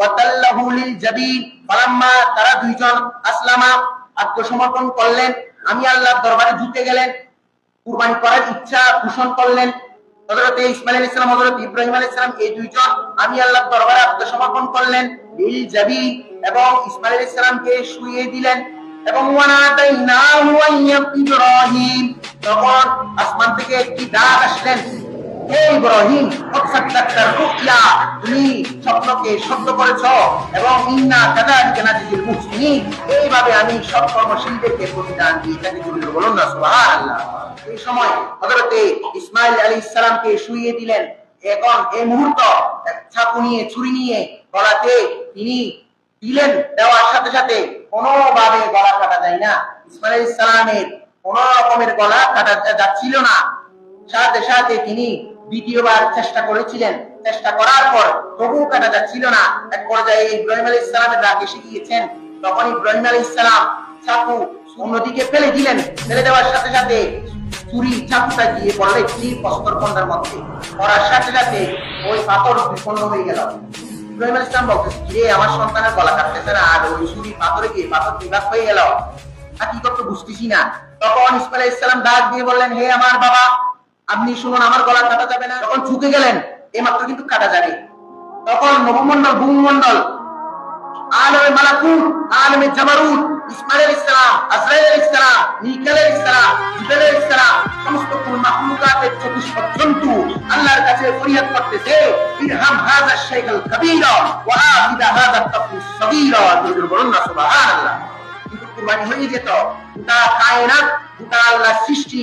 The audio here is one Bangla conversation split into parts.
ওয়াতাল্লাহু লিল তারা দুইজন আসলামা আত্মসমর্পণ করলেন। আমি আল্লাহর দরবারে ঝুঁকে গেলেন। কুরবানি করার ইচ্ছা পোষণ করলেন। হযরত ইসমাইল আলাইহিস সালাম, হযরত ইব্রাহিম আলাইহিস সালাম এই দুইজন আমি আল্লাহর দরবারে আত্মসমর্পণ করলেন। লিল এবং ইসমাইল আলাইহিস সালামকে শুইয়ে দিলেন। এবং ওয়ানাদাইনাহু আইয়া ইব্রাহিম। তখন আসমান থেকে একটি ডাক আসলেন। এই দিলেন। এখন এই মুহূর্ত চাকু নিয়ে, ছুরি নিয়ে গলাতে তিনি দিলেন। দেওয়ার সাথে সাথে কোনোভাবে গলা কাটা যায় না। ইসমাইল আলাইহিস সালামের কোন রকমের গলা কাটা যাচ্ছিল না। সাথে সাথে তিনি দ্বিতীয়বার চেষ্টা করেছিলেন। চেষ্টা করার পর তবুও কাটা যাচ্ছিল না। এক পর্যায়ে ইব্রাহিম আলী ইসলামের রাগ এসে গিয়েছেন। তখন ইব্রাহিম আলী ইসলাম চাকু অন্যদিকে ফেলে দিলেন। ফেলে দেওয়ার সাথে সাথে চুরি চাকুটা গিয়ে পড়ল মধ্যে। পড়ার সাথে সাথে ওই পাথর বিপন্ন হয়ে গেল। ইব্রাহিম আলী ইসলাম বলতেছে কিরে, আমার সন্তানের গলা কাটতেছে না, আর ওই চুরি পাথরে গিয়ে পাথর বিভাগ হয়ে গেল। হাকিকত বুঝতেছি না। তখন ইসলাম ডাক দিয়ে বললেন, হে আমার বাবা আপনি শুনুন, আমার গলা কাটা যাবে না। তখন ঝুঁকে গেলেন এই মাত্র কিন্তু কাটা যাবে। তখন নবমন্ডল ভূমন্ডল আলমে মালাকুত আলমে জামারুত ইসমাইল আলাইহিস সালাম, আজরাইল আলাইহিস সালাম, মিকাইল আলাইহিস সালাম, জিবরাইল আলাইহিস সালাম, সমস্ত জন্তু আল্লাহর কাছে ফরিয়াদ করতেছে, ইরহাম কাবীরা ওয়া আফিদা দুরুদ বলুন না, সুবহানাল্লাহ। কিন্তু কুরবানি হয়ে যেত। গোটা কায়নাত, গোটা আল্লাহর সৃষ্টি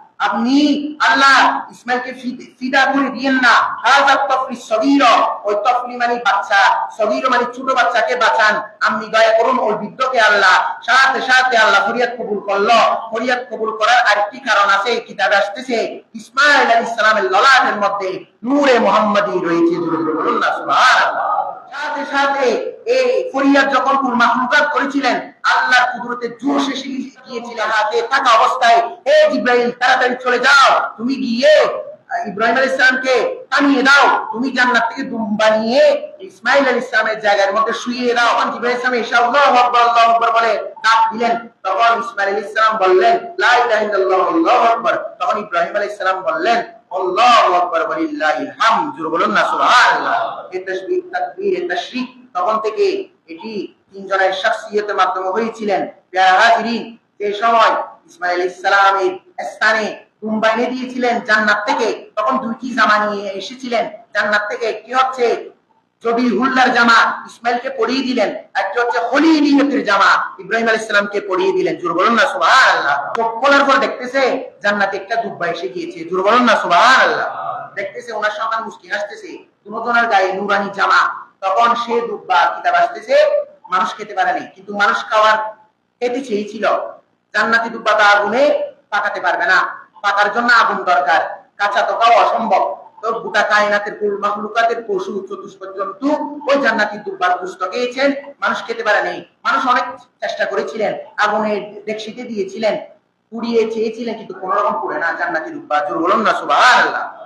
আপনি আল্লাহ ইসমাইলকে ফিদা করে দিয়েন না। হাযা তফলি সগীর। ওই তফলি মানে বাচ্চা। সগীর মানে ছোট বাচ্চাকে বাঁচান। আপনি দয়া করুন ওই বৃদ্ধকে আল্লাহ। সাথে সাথে আল্লাহ ফরিয়াদ কবুল করল। ফরিয়াদ কবুল করার আরেকটি কারণ আছে কিতাবে আসতেছে, ইসমাইল আলাইহিস সালামের ললাটের মধ্যে নূরে মুহাম্মাদি রয়েছে। সাথে সাথে এই ফরিয়াদ যখন মাহলুকাত করেছিলেন আল্লাহর কুদরতে জোশ এসে গিয়েছিলেন হাতে থাকা অবস্থায়, হে জিব্রাইল, তাড়াতাড়ি চলে যাও। তুমি গিয়ে ইব্রাহিম আলাইহিস সালামকে টানিয়ে দাও। তুমি জান্নাত থেকে দুম বানিয়ে ইসমাইল আলাইহিস সালামের জায়গার মধ্যে শুইয়ে দাও। তখন জিব্রাইল ইসলাম এসে আল্লাহু আকবার আল্লাহু আকবার বলে ডাক দিলেন। তখন ইসমাইল আলাইহিস সালাম বললেন, লা ইলাহা ইল্লাল্লাহ, আল্লাহু আকবার। তখন ইব্রাহিম আলাইহিস সালাম বললেন, আল্লাহু আকবার, ওয়ালিল্লাহিল হামদ। জোরে বলুন না, সুবহানাল্লাহ। এই তাসবিহ, তাকবীর তাশরিক। তখন থেকে এটি তিনজনের শাখসিয়তের মাধ্যমে হয়েছিলেন। সময় ইসমাইল আলাইহিস সালামের স্থানে দিয়েছিলেন থেকে, তখন দুইটি জামা নিয়ে এসেছিলেন। থেকে হচ্ছে জবি হুল্লার জামা, ইসমাইলকে দিলেন। একটি হচ্ছে হলি নিয়তের জামা, ইব্রাহিম আলাইহিস সালামকে পরিয়ে দিলেন। না, সুবহানাল্লাহ। চোখ খোলার পর দেখতেছে জান্নাতে একটা দুব্বা এসে গিয়েছে। জোর বলুন না, সুবহানাল্লাহ। দেখতেছে ওনার সন্তান মুস্কি হাসতেছে। দুজনের গায়ে নুরানি জামা তখন সে দুব্বা কিতাব আসতেছে, মানুষ খেতে পারেনি কিন্তু মানুষ খাওয়ার খেতে চেয়েছিল জান্নাতি দুব্বাটা আগুনে পাকাতে পারবে না। পাকার জন্য আগুন দরকার। কাঁচা তো খাওয়া অসম্ভব। তো গোটা কায়নাতের কুল মাখলুকাতের পশু, চতুষ্পদ জন্তু, ওই জান্নাতি দুব্বার পুষ্ট খেয়েছেন। মানুষ খেতে পারে নেই। মানুষ অনেক চেষ্টা করেছিলেন। আগুনে ডেকশিতে দিয়েছিলেন। পুড়িয়ে চেয়েছিলেন, কিন্তু কোন রকম পুড়ে না জান্নাতি দুব্বা জোর। বলুন না, সুবহানাল্লাহ।